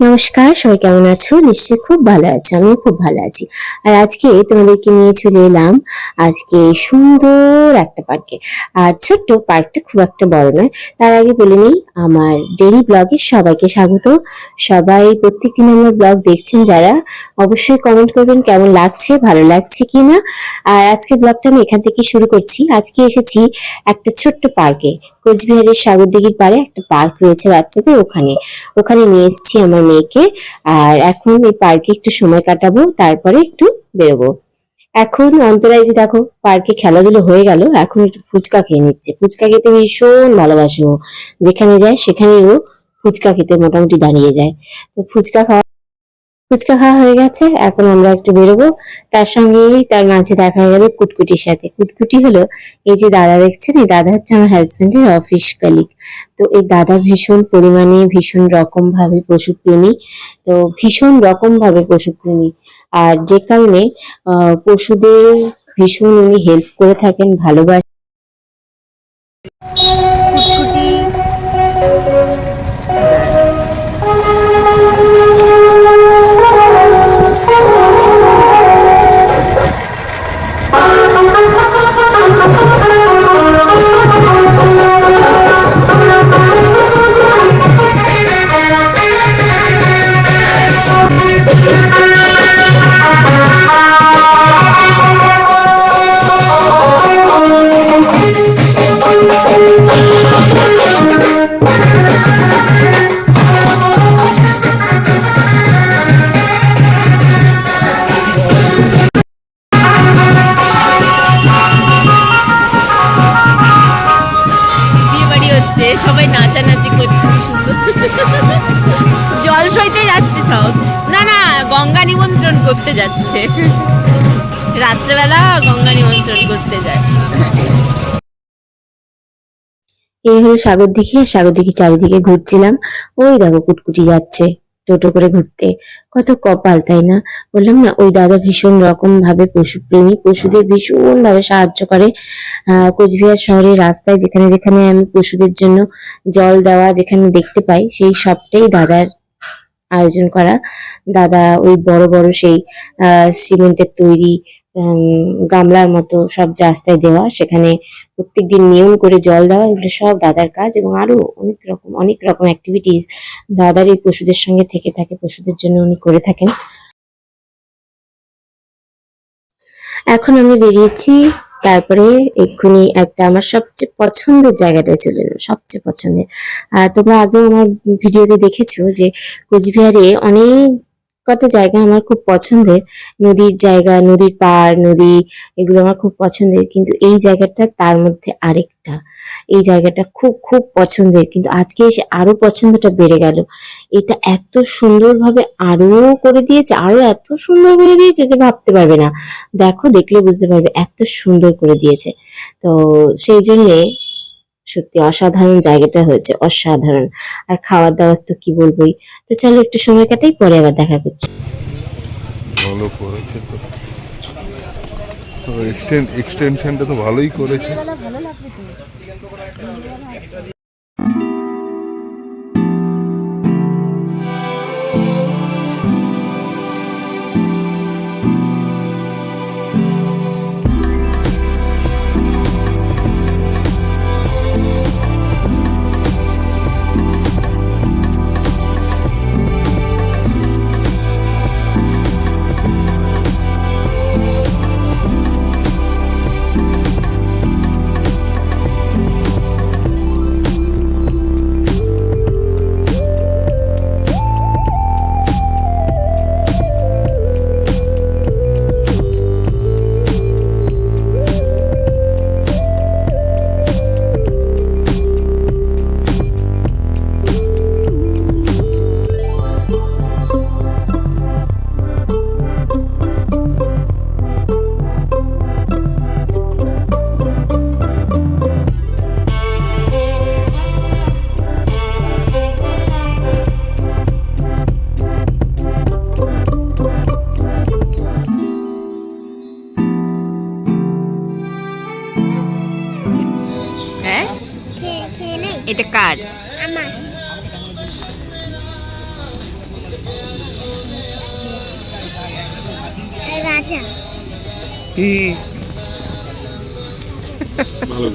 নমস্কার, সবাই কেমন আছো? নিশ্চয়ই খুব ভালো আছো, আমিও খুব ভালো আছি। আর আজকে তোমাদেরকে নিয়ে চলে এলাম আজকে সুন্দর একটা পার্কে। আর ছোট্ট পার্কটা খুব একটা বড় নয়, তার আগে বলে নিই, আমার ডেলি ব্লগে সবাইকে স্বাগত। সবাই প্রত্যেকদিন আমার ব্লগ দেখছেন যারা, অবশ্যই কমেন্ট করবেন কেমন লাগছে, ভালো লাগছে কি না আর আজকের ব্লগটা আমি এখান থেকে শুরু করছি। আজকে এসেছি একটা ছোট্ট পার্কে, কোচবিহারের সাগরদিঘির পাড়ে একটা পার্ক রয়েছে বাচ্চাদের ওখানে। ওখানে নিয়ে এসেছি আমার মেয়েকে। আর এখন এই পার্কে একটু সময় কাটাবো, তারপরে একটু বেরোবো। এখন অন্তরায় যে দেখো, পার্কে খেলাধুলো হয়ে গেল, এখন একটু ফুচকা খেয়ে নিচ্ছে। ফুচকা খেতে ভীষণ ভালোবাসে ও। যেখানে যায় সেখানেই ও ফুচকা খেতে মোটামুটি দাঁড়িয়ে যায়। তো ফুচকা খাওয়া ফুচকা খাওয়া হয়ে গেছে, এখন আমরা একটু বেরোবো। তার সঙ্গেই তার মাঝে দেখা গেল কুটকুটির সাথে। কুটকুটি হলো এই যে দাদা দেখছেন, এই দাদা হচ্ছে আমার হাজবেন্ডের অফিস কালিক তো এই দাদা ভীষণ পরিমাণে ভীষণ রকম ভাবে পশুপ্রেমী। তো ভীষণ রকম ভাবে পশুপ্রেমী। আর যে কারণে পশুদের ভীষণ উনি হেল্প করে থাকেন ভালোবাসেন জল সইতে যাচ্ছে সব। না না, গঙ্গা নিমন্ত্রণ করতে যাচ্ছে। রাত্রেবেলা গঙ্গা নিমন্ত্রণ করতে যায়। এই হলো সাগর দিঘি, আর সাগর দিঘি চারিদিকে ঘুরছিলাম। ওই দেখো কুটকুটি যাচ্ছে। টোটো করে ঘুরতে। কত কপাল, তাই না? বললাম, না, ওই দাদা ভীষণ রকম ভাবে পশুপ্রেমী। পশুদের ভীষণ ভাবে সাহায্য করে। কোচবিহার শহরের রাস্তায় যেখানে যেখানে আমি পশুদের জন্য জল দেওয়া যেখানে দেখতে পাই, সেই সবটাই দাদার আয়োজন করা। দাদা ওই বড় বড় সেই সিমেন্টের তৈরি গামলার মতো সব রাস্তায় দেওয়া, সেখানে প্রত্যেকদিন নিয়ম করে জল দেওয়া, এগুলো সব দাদার কাজ এবং আরও অনেক রকম অনেক রকম অ্যাক্টিভিটিস দাদার এই পশুদের সঙ্গে থেকে থাকে, পশুদের জন্য উনি করে থাকেন। এখন আমি বেরিয়েছি, তারপরে এক্ষুনি একটা আমার সবচেয়ে পছন্দের জায়গাটায় চলে এলাম, সবচেয়ে পছন্দের। তোমরা আগেও আমার ভিডিওতে দেখেছ যে কোচবিহারে অনেক কটা জায়গা আমার খুব পছন্দের। নদীর জায়গা, নদীর পাড়, নদী, এগুলো আমার খুব পছন্দের। কিন্তু এই জায়গাটা তার মধ্যে আরেকটা। এই জায়গাটা খুব খুব পছন্দের। কিন্তু আজকে এসে আরও পছন্দটা বেড়ে গেল। এটা এত সুন্দরভাবে আরও করে দিয়েছে, আরও এত সুন্দর করে দিয়েছে যে ভাবতে পারবে না। দেখো, দেখলে বুঝতে পারবে, এত সুন্দর করে দিয়েছে। তো সেই জন্যে সত্যি অসাধারণ জায়গাটা হয়েছে অসাধারণ। আর খাওয়ার দাওয়ার তো কি বলবোই? তো চলো একটু সময় কাটাই পরে আবার দেখা করছি। ভালো করেছে তো। এক্সটেন এক্সটেনশনটা তো ভালোই করেছে। হ্যাঁ এটা কার আমার রাজা হুম ভালো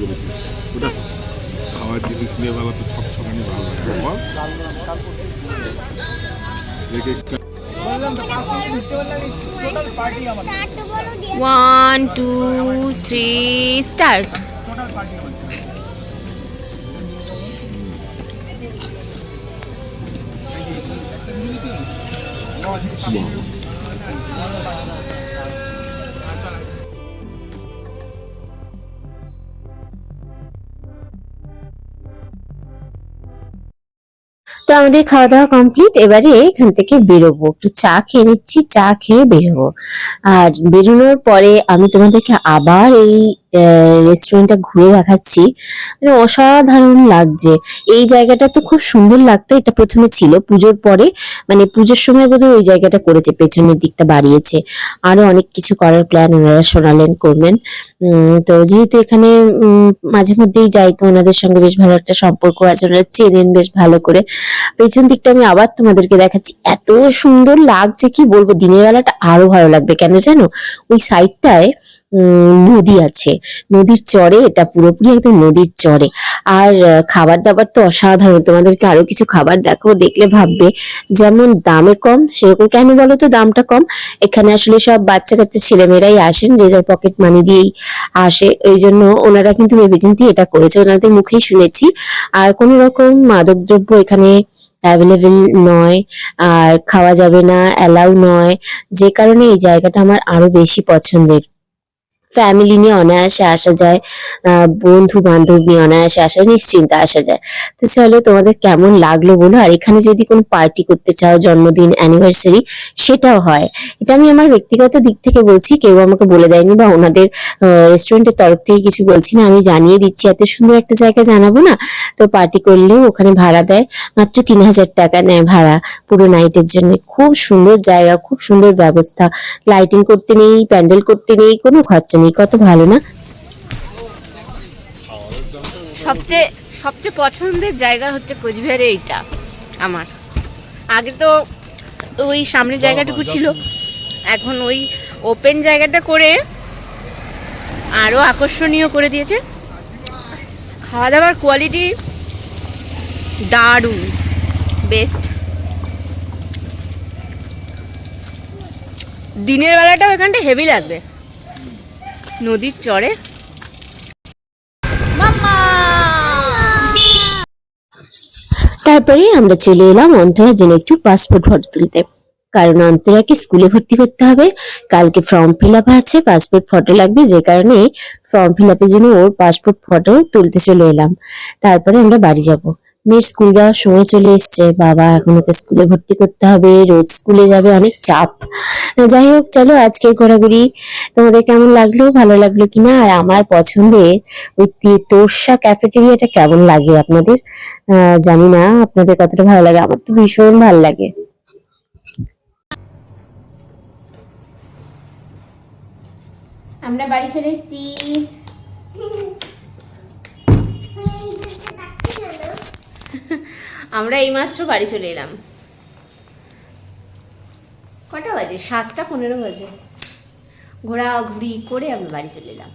One, two, three, start. তো আমাদের খাওয়া দাওয়া কমপ্লিট এবারে এখান থেকে বেরোবো। একটু চা খেয়ে নিচ্ছি, চা খেয়ে বেরোবো। আর বেরোনোর পরে আমি তোমাদেরকে আবার এই রেস্টুরেন্টটা ঘুরে দেখাচ্ছি। মানে অসাধারণ লাগছে। এই জায়গাটা তো খুব সুন্দর লাগতো, এটা প্রথমে ছিল। পুজোর পরে মানে পুজোর সময় বোধহয় ওই জায়গাটা করেছে, পেছনের দিকটা বাড়িয়েছে। আরও অনেক কিছু করার প্ল্যান ওনারা শোনালেন করবেন তো যেহেতু এখানে মাঝে মধ্যেই যাই, তো ওনাদের সঙ্গে বেশ ভালো একটা সম্পর্ক আছে। ওনারা চেনেন বেশ ভালো করে। পেছন দিকটা আমি আবার তোমাদেরকে দেখাচ্ছি। এত সুন্দর লাগছে, কি বলব? দিনের বেলাটা আরও ভালো লাগবে, কেন জানো? ওই সাইডটায় নদী আছে। নদীর চরে, এটা পুরোপুরি একদম নদীর চরে। আর খাবার দাবার তো অসাধারণ। তোমাদেরকে আরও কিছু খাবার দেখো দেখলে ভাববে যেমন দামে কম, সেরকম কেন বলো তো দামটা কম? এখানে আসলে সব বাচ্চা কাচ্চা ছেলেমেয়েরাই আসেন, যে যার পকেট মানি দিয়েই আসে। ওই জন্য ওনারা কিন্তু ভেবেচিন্তি এটা করেছে, ওনাদের মুখেই শুনেছি। আর কোনো রকম মাদকদ্রব্য এখানে অ্যাভেলেবেল নয়, আর খাওয়া যাবে না অ্যালাউ নয়। যে কারণে এই জায়গাটা আমার আরও বেশি পছন্দের। ফ্যামিলি নিয়ে অনায়াসে আসা যায় বন্ধু বান্ধব নিয়ে অনায়াসে আসা নিশ্চিন্তে আসা যায়। তো চলো তোমাদের কেমন লাগল বলো? আর এখানে যদি কোনো পার্টি করতে চাও, জন্মদিন অ্যানিভার্সারি সেটাও হয়। এটা আমি আমার ব্যক্তিগত দিক থেকে বলছি, কেউ আমাকে বলে দেয়নি বা ওনাদের রেস্টুরেন্টের তরফ থেকে কিছু বলছি না, আমি জানিয়ে দিচ্ছি, এত সুন্দর একটা জায়গা জানাব না? তো পার্টি করলেও ওখানে ভাড়া দেয় মাত্র তিন হাজার টাকা নেয় ভাড়া পুরো নাইটের জন্য। খুব সুন্দর জায়গা, খুব সুন্দর ব্যবস্থা। লাইটিং করতে নেই, প্যান্ডেল করতে নেই, কোনো খরচা নেই কত ভালো না? সবচেয়ে সবচেয়ে পছন্দের জায়গা হচ্ছে কোচবিহারে এইটা আমার। আগে তো ওই সামনের জায়গাটুকু ছিল এখন ওই ওপেন জায়গাটা করে আরও আকর্ষণীয় করে দিয়েছে। খাওয়া দাওয়ার কোয়ালিটি দারুণ বেস্ট দিনের বেলাটাও এখানটা হেভি লাগবে। নদীর চরে। তারপরে আমরা চলে এলাম অন্তরার জন্য একটু পাসপোর্ট ফটো তুলতে। কারণ অন্তরাকে স্কুলে ভর্তি করতে হবে। কালকে ফর্ম ফিল আপ আছে পাসপোর্ট ফটো লাগবে যে কারণে ফর্ম ফিল আপের জন্য ওর পাসপোর্ট ফটো তুলতে চলে এলাম। তারপরে আমরা বাড়ি যাব। মেয়ের স্কুল যাওয়ার সময় চলে এসছে। বাবা এখন ওকে স্কুলে ভর্তি করতে হবে রোজ স্কুলে যাবে অনেক চাপ। যাই হোক চলো আজকের ঘোরাঘুরি। তোমাদের কেমন লাগল ভালো লাগল কিনা? আর আমার পছন্দে ওই তোরসা ক্যাফেটেরিয়াটা কেমন লাগে আপনাদের? আহ, জানি না আপনাদের কতটা ভালো লাগে? আমার তো ভীষণ ভালো লাগে। আমরা বাড়ি চলে এসেছি। আমরা এইমাত্র বাড়ি চলে এলাম। কটা বাজে? সাতটা পনেরো বাজে। ঘোরাঘুরি করে আমরা বাড়ি চলে এলাম।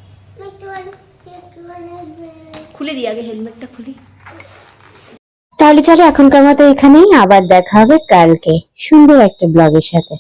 খুলে দিই আগে হেলমেটটা খুলি। তাহলে চলো এখনকার মতো এখানেই, আবার দেখা হবে কালকে। সুন্দর একটা ব্লগের সাথে।